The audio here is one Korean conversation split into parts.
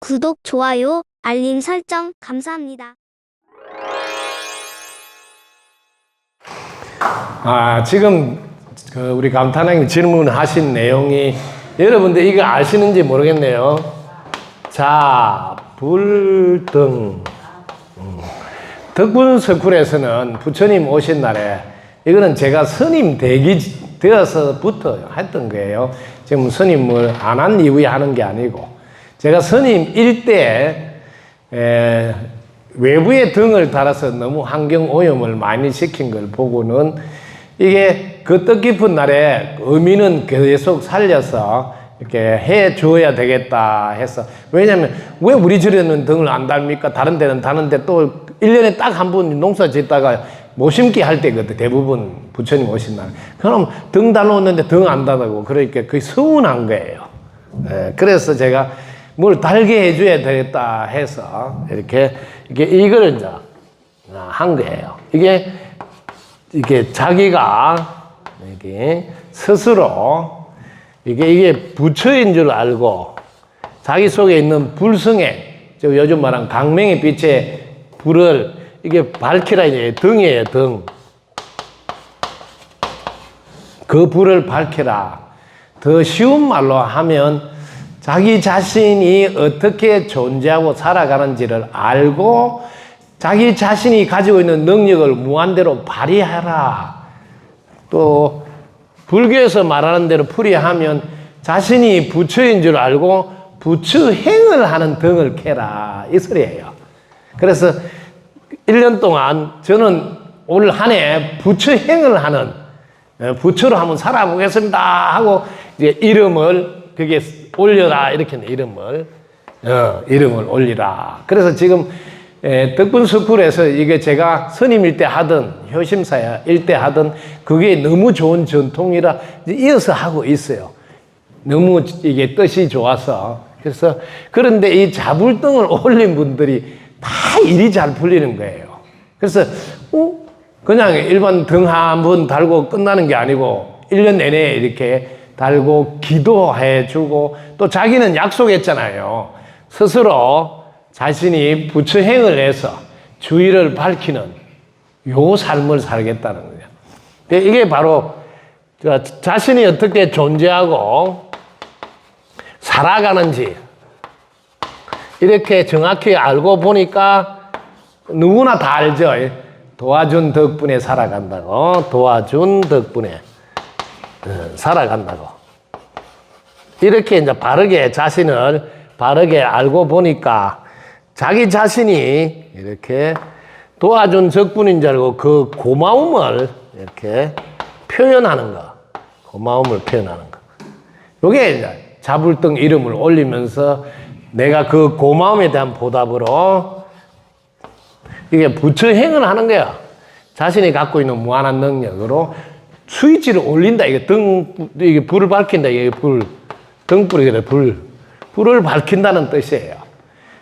구독, 좋아요, 알림 설정 감사합니다. 아, 지금 그 우리 감탄왕님 질문하신 내용이 여러분들 이거 아시는지 모르겠네요. 자, 불등. 음. 덕분 서쿨에서는 부처님 오신 날에 이거는 제가 스님 되기 되어서부터 했던 거예요. 지금 스님을 안 한 이후에 하는 게 아니고 제가 스님 일때 에, 외부의 등을 달아서 너무 환경 오염을 많이 시킨 걸 보고는 이게 그 뜻깊은 날에 의미는 계속 살려서 이렇게 해 줘야 되겠다 해서 왜냐면 왜 우리 절에는 등을 안 달입니까? 다른 데는 다는데 또 1년에 딱 한 번 농사 짓다가 못 심기 할 때거든 대부분 부처님 오신 날 그럼 등 달아놓는데 등 안 달다고 그러니까 그게 서운한 거예요 예, 그래서 제가 뭘 달게 해줘야 되겠다 해서 이렇게 이게 이걸 이제 한 거예요. 이게 이게 자기가 이게 스스로 이게 이게 부처인 줄 알고 자기 속에 있는 불성에 저 요즘 말한 강명의 빛의 불을 이게 밝히라 이제 등이에요 등. 그 불을 밝히라. 더 쉬운 말로 하면 자기 자신이 어떻게 존재하고 살아가는지를 알고 자기 자신이 가지고 있는 능력을 무한대로 발휘하라. 또 불교에서 말하는 대로 풀이하면 자신이 부처인 줄 알고 부처 행을 하는 등을 캐라. 이 소리예요. 그래서 1년 동안 저는 올 한 해 부처 행을 하는 어, 부처로 한번 살아보겠습니다 하고 이제 이름을 그게 올려라 이렇게 이름을 어, 이름을 올리라. 그래서 지금 에, 덕분 스쿨에서 이게 제가 스님일 때 하던 효심사일 때 하던 그게 너무 좋은 전통이라 이어서 하고 있어요. 너무 이게 뜻이 좋아서 그래서 그런데 이 자불등을 올린 분들이 다 일이 잘 풀리는 거예요. 그래서 어? 그냥 일반 등 한 번 달고 끝나는 게 아니고 1년 내내 이렇게 달고 기도해 주고 또 자기는 약속했잖아요. 스스로 자신이 부처 행을 해서 주의를 밝히는 요 삶을 살겠다는 거예요. 이게 바로 자- 자신이 어떻게 존재하고 살아가는지 이렇게 정확히 알고 보니까 누구나 다 알죠. 도와준 덕분에 살아간다고. 도와준 덕분에 어, 살아간다고. 이렇게 이제 바르게 자신을 바르게 알고 보니까 자기 자신이 이렇게 도와준 적분인 줄 알고 그 고마움을 이렇게 표현하는 거. 고마움을 표현하는 거. 요게 자불등 이름을 올리면서 내가 그 고마움에 대한 보답으로 이게 부처 행을 하는 거야. 자신이 갖고 있는 무한한 능력으로 스위치를 올린다. 이게 등, 이게 불을 밝힌다. 이게 불, 등불이 그래, 불. 불을 밝힌다는 뜻이에요.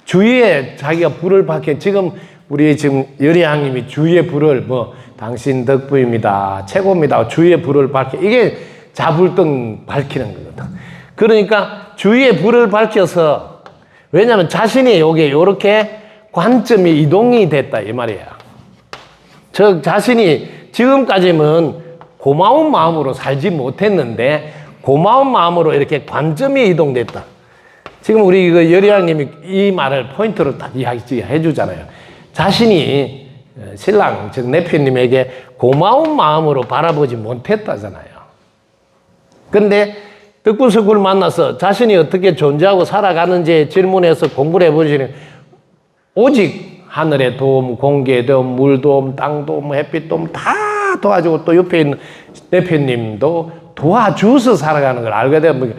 주위에 자기가 불을 밝혀, 지금 우리 지금 여리양님이 주위의 불을 뭐, 당신 덕분입니다. 최고입니다. 주위의 불을 밝혀. 이게 자불등 밝히는 거거든. 그러니까 주위의 불을 밝혀서 왜냐하면 자신이 요게 요렇게 관점이 이동이 됐다 이 말이야. 저 자신이 지금까지는 고마운 마음으로 살지 못했는데 고마운 마음으로 이렇게 관점이 이동됐다. 지금 우리 그 여리양님이 이 말을 포인트로 딱 이야기해 주잖아요. 자신이 어, 신랑 즉 내표님에게 고마운 마음으로 바라보지 못했다잖아요. 근데 덕분석을 만나서 자신이 어떻게 존재하고 살아가는지 질문해서 공부를 해보시는 오직 하늘의 도움, 공기의 도움, 물 도움, 땅 도움, 햇빛 도움 다 도와주고 또 옆에 있는 대표님도 도와줘서 살아가는 걸 알게 되면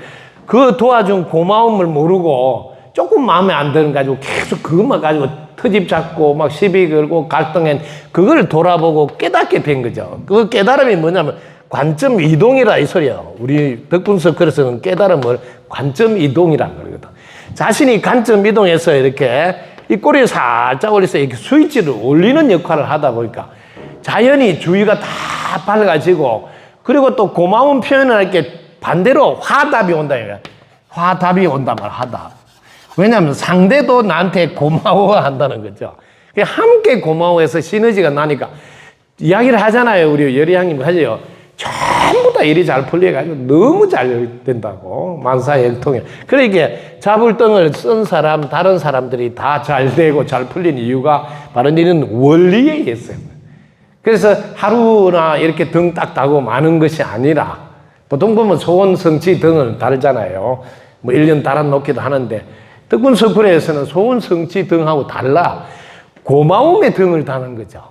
그 도와준 고마움을 모르고 조금 마음에 안 드는 가지고 계속 그것만 가지고 트집 잡고 막 시비 걸고 갈등한 그걸 돌아보고 깨닫게 된 거죠. 그 깨달음이 뭐냐면 관점 이동이라 이 소리야. 우리 덕분서 그래서는 깨달음을 관점 이동이라는 거거든. 자신이 관점 이동해서 이렇게 이 꼬리를 살짝 올려서 이렇게 스위치를 올리는 역할을 하다 보니까 자연히 주위가 다 밝아지고 그리고 또 고마운 표현을 할 게 반대로 화답이 온다. 이거야. 화답이 온단 말 화답. 왜냐하면 상대도 나한테 고마워한다는 거죠. 그 함께 고마워해서 시너지가 나니까 이야기를 하잖아요. 우리 여리양님 하죠. 전부 다 일이 잘 풀려가지고 너무 잘 된다고 만사형통해. 그러니까 자불등을 쓴 사람, 다른 사람들이 다 잘 되고 잘 풀린 이유가 바로 이는 원리에 있어요. 그래서 하루나 이렇게 등 딱 따고 마는 것이 아니라 보통 보면 소원 성취 등을 달잖아요. 뭐 1년 달아 놓기도 하는데 덕분 서쿨에서는 소원 성취 등하고 달라 고마움의 등을 다는 거죠.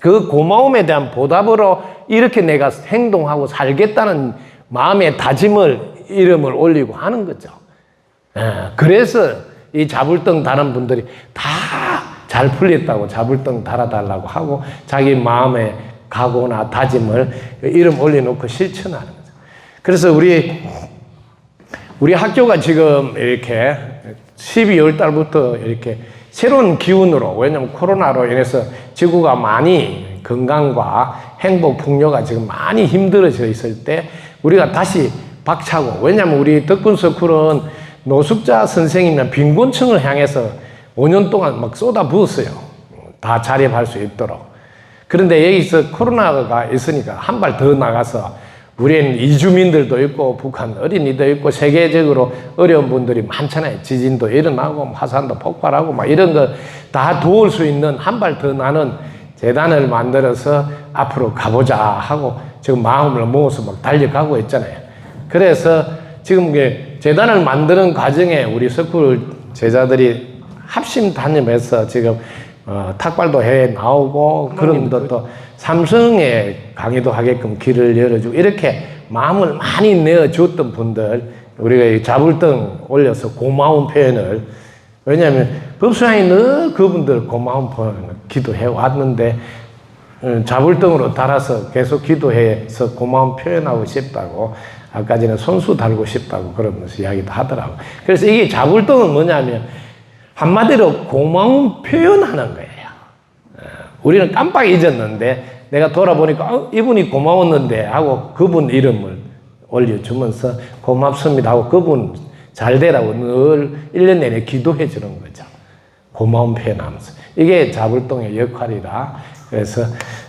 그 고마움에 대한 보답으로 이렇게 내가 행동하고 살겠다는 마음의 다짐을 이름을 올리고 하는 거죠. 예, 그래서 이 자불등 다는 분들이 다 잘 풀렸다고 자불등 달아달라고 하고 자기 마음의 각오나 다짐을 이름 올려놓고 실천하는 거죠. 그래서 우리 우리 학교가 지금 이렇게 12월 달부터 이렇게 새로운 기운으로 왜냐면 코로나로 인해서 지구가 많이 건강과 행복 풍요가 지금 많이 힘들어져 있을 때 우리가 다시 박차고 왜냐면 우리 덕분 서쿨은 노숙자 선생님이나 빈곤층을 향해서 5년 동안 막 쏟아 부었어요. 다 자립할 수 있도록. 그런데 여기서 코로나가 있으니까 한 발 더 나가서 우리는 이주민들도 있고 북한 어린이도 있고 세계적으로 어려운 분들이 많잖아요. 지진도 일어나고 화산도 폭발하고 막 이런 거 다 도울 수 있는 한 발 더 나는 재단을 만들어서 앞으로 가보자 하고 지금 마음을 모아서 막 달려가고 있잖아요. 그래서 지금 재단을 만드는 과정에 우리 서쿨 제자들이 합심 다니면서 지금 어, 탁발도 해 나오고 그런 것도 삼성에 강의도 하게끔 길을 열어주고 이렇게 마음을 많이 내어줬던 분들 우리가 이 자불등 올려서 고마운 표현을 왜냐하면 법수장이 늘 그분들 고마운 표현을 기도해 왔는데 어, 자불등으로 달아서 계속 기도해서 고마운 표현하고 싶다고 아까 전에 손수 달고 싶다고 그러면서 이야기도 하더라고. 그래서 이게 자불등은 뭐냐면 한마디로 고마운 표현하는 거예요. 어, 우리는 깜빡 잊었는데 내가 돌아보니까 어, 이분이 고마웠는데 하고 그분 이름을 올려주면서 고맙습니다 하고 그분 잘 되라고 늘 1년 내내 기도해 주는 거죠. 고마운 표현하면서. 이게 자불동의 역할이라 그래서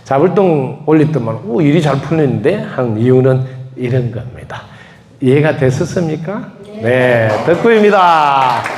자불동 올렸더만 오, 일이 잘 풀리는데 한 이유는 이런 겁니다. 이해가 됐었습니까? 네, 덕구입니다.